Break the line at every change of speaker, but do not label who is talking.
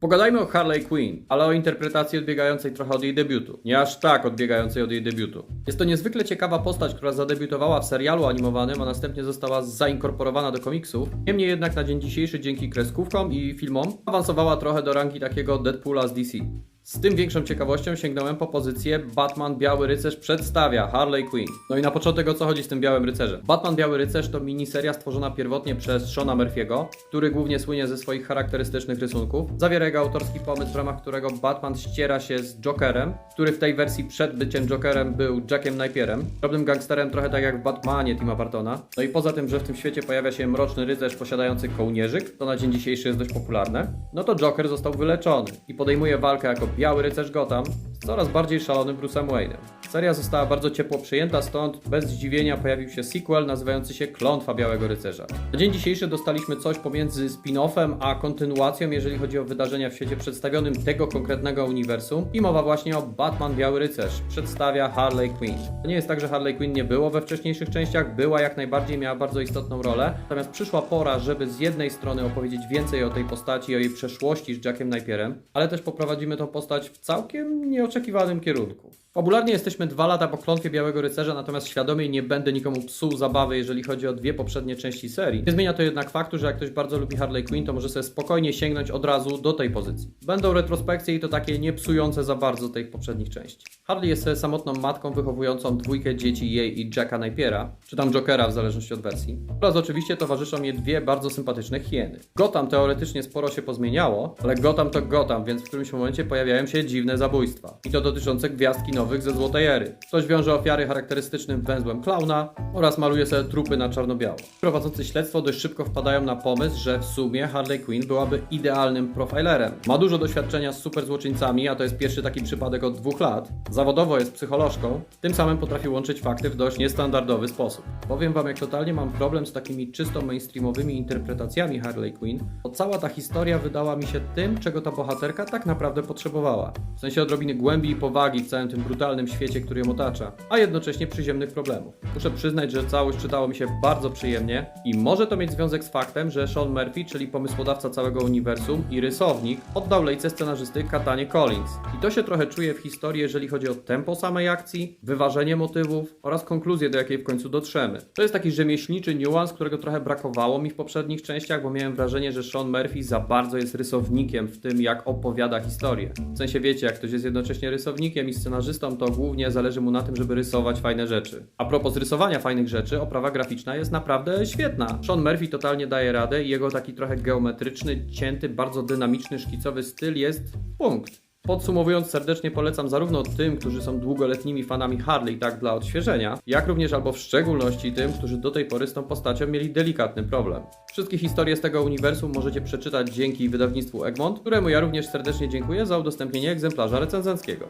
Pogadajmy o Harley Quinn, ale o interpretacji odbiegającej trochę od jej debiutu. Nie aż tak odbiegającej od jej debiutu. Jest to niezwykle ciekawa postać, która zadebiutowała w serialu animowanym, a następnie została zainkorporowana do komiksów. Niemniej jednak na dzień dzisiejszy dzięki kreskówkom i filmom awansowała trochę do rangi takiego Deadpoola z DC. Z tym większą ciekawością sięgnąłem po pozycję Batman Biały Rycerz przedstawia Harley Quinn. No i na początek o co chodzi z tym Białym Rycerzem? Batman Biały Rycerz to miniseria stworzona pierwotnie przez Shona Murphy'ego, który głównie słynie ze swoich charakterystycznych rysunków. Zawiera jego autorski pomysł, w ramach którego Batman ściera się z Jokerem, który w tej wersji przed byciem Jokerem był Jackiem Napierem, drobnym gangsterem trochę tak jak w Batmanie Tima Bartona. No i poza tym, że w tym świecie pojawia się mroczny rycerz posiadający kołnierzyk, to na dzień dzisiejszy jest dość popularne, no to Joker został wyleczony i podejmuje walkę jako Biały Rycerz Gotham z coraz bardziej szalonym Bruce'em Wayne'em. Seria została bardzo ciepło przyjęta, stąd bez zdziwienia pojawił się sequel nazywający się Klątwa Białego Rycerza. Na dzień dzisiejszy dostaliśmy coś pomiędzy spin-offem a kontynuacją, jeżeli chodzi o wydarzenia w świecie przedstawionym tego konkretnego uniwersum i mowa właśnie o Batman Biały Rycerz. Przedstawia Harley Quinn. To nie jest tak, że Harley Quinn nie było we wcześniejszych częściach, była jak najbardziej, miała bardzo istotną rolę, natomiast przyszła pora, żeby z jednej strony opowiedzieć więcej o tej postaci, o jej przeszłości z Jackiem Napierem, ale też poprowadzimy tą postać w całkiem nieoczekiwanym kierunku. Fabularnie jesteśmy dwa lata po klątwie Białego Rycerza, natomiast świadomie nie będę nikomu psuł zabawy, jeżeli chodzi o dwie poprzednie części serii. Nie zmienia to jednak faktu, że jak ktoś bardzo lubi Harley Quinn, to może sobie spokojnie sięgnąć od razu do tej pozycji. Będą retrospekcje i to takie nie psujące za bardzo tych poprzednich części. Harley jest samotną matką wychowującą dwójkę dzieci jej i Jacka Napiera, czy tam Jokera w zależności od wersji. Oraz oczywiście towarzyszą jej dwie bardzo sympatyczne hieny. Gotham teoretycznie sporo się pozmieniało, ale Gotham to Gotham, więc w którymś momencie pojawiają się dziwne zabójstwa. I to dotyczące gwiazdki nowych ze Złotej Ery. Ktoś wiąże ofiary charakterystycznym węzłem klauna oraz maluje sobie trupy na czarno-biało. Prowadzący śledztwo dość szybko wpadają na pomysł, że w sumie Harley Quinn byłaby idealnym profilerem. Ma dużo doświadczenia z super złoczyńcami, a to jest pierwszy taki przypadek od dwóch lat. Zawodowo jest psycholożką, tym samym potrafi łączyć fakty w dość niestandardowy sposób. Powiem wam, jak totalnie mam problem z takimi czysto mainstreamowymi interpretacjami Harley Quinn, bo cała ta historia wydała mi się tym, czego ta bohaterka tak naprawdę potrzebowała. W sensie odrobiny głębi i powagi w całym tym brutalnym świecie, który ją otacza, a jednocześnie przyziemnych problemów. Muszę przyznać, że całość czytało mi się bardzo przyjemnie i może to mieć związek z faktem, że Sean Murphy, czyli pomysłodawca całego uniwersum i rysownik, oddał lejce scenarzysty Katanie Collins. I to się trochę czuje w historii, jeżeli chodzi o tempo samej akcji, wyważenie motywów oraz konkluzję, do jakiej w końcu dotrzemy. To jest taki rzemieślniczy niuans, którego trochę brakowało mi w poprzednich częściach, bo miałem wrażenie, że Sean Murphy za bardzo jest rysownikiem w tym, jak opowiada historię. W sensie wiecie, jak ktoś jest jednocześnie rysownikiem i scenarzystą, to głównie zależy mu na tym, żeby rysować fajne rzeczy. A propos rysowania fajnych rzeczy, oprawa graficzna jest naprawdę świetna. Sean Murphy totalnie daje radę i jego taki trochę geometryczny, cięty, bardzo dynamiczny, szkicowy styl jest punkt. Podsumowując, serdecznie polecam zarówno tym, którzy są długoletnimi fanami Harley, tak dla odświeżenia, jak również albo w szczególności tym, którzy do tej pory z tą postacią mieli delikatny problem. Wszystkie historie z tego uniwersum możecie przeczytać dzięki wydawnictwu Egmont, któremu ja również serdecznie dziękuję za udostępnienie egzemplarza recenzenckiego.